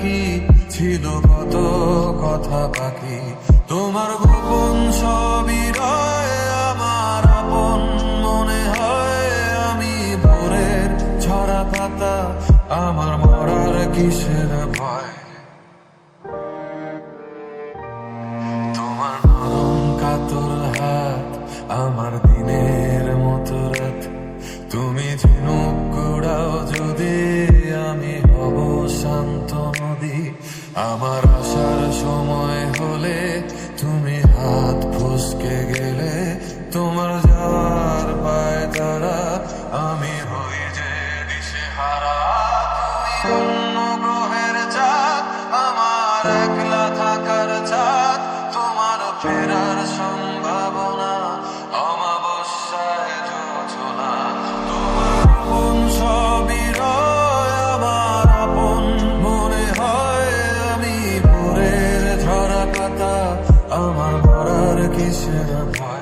থাকি ছিল কত কথা বাকি? তোমার গোপন সবই আমার আপন মনে হয় আমি ভোরের ছড়া পাতা আমার মরার কিসের ভয়? তোমার কাতর হাত আমার আমার আসার সময় হলে তুমি হাত ফুসকে গেলে তোমার যাওয়ার পায় তারা। আমি হই যে দিশে হারা তুমি অন্য গ্রহের আমার মরার কিসের ভয়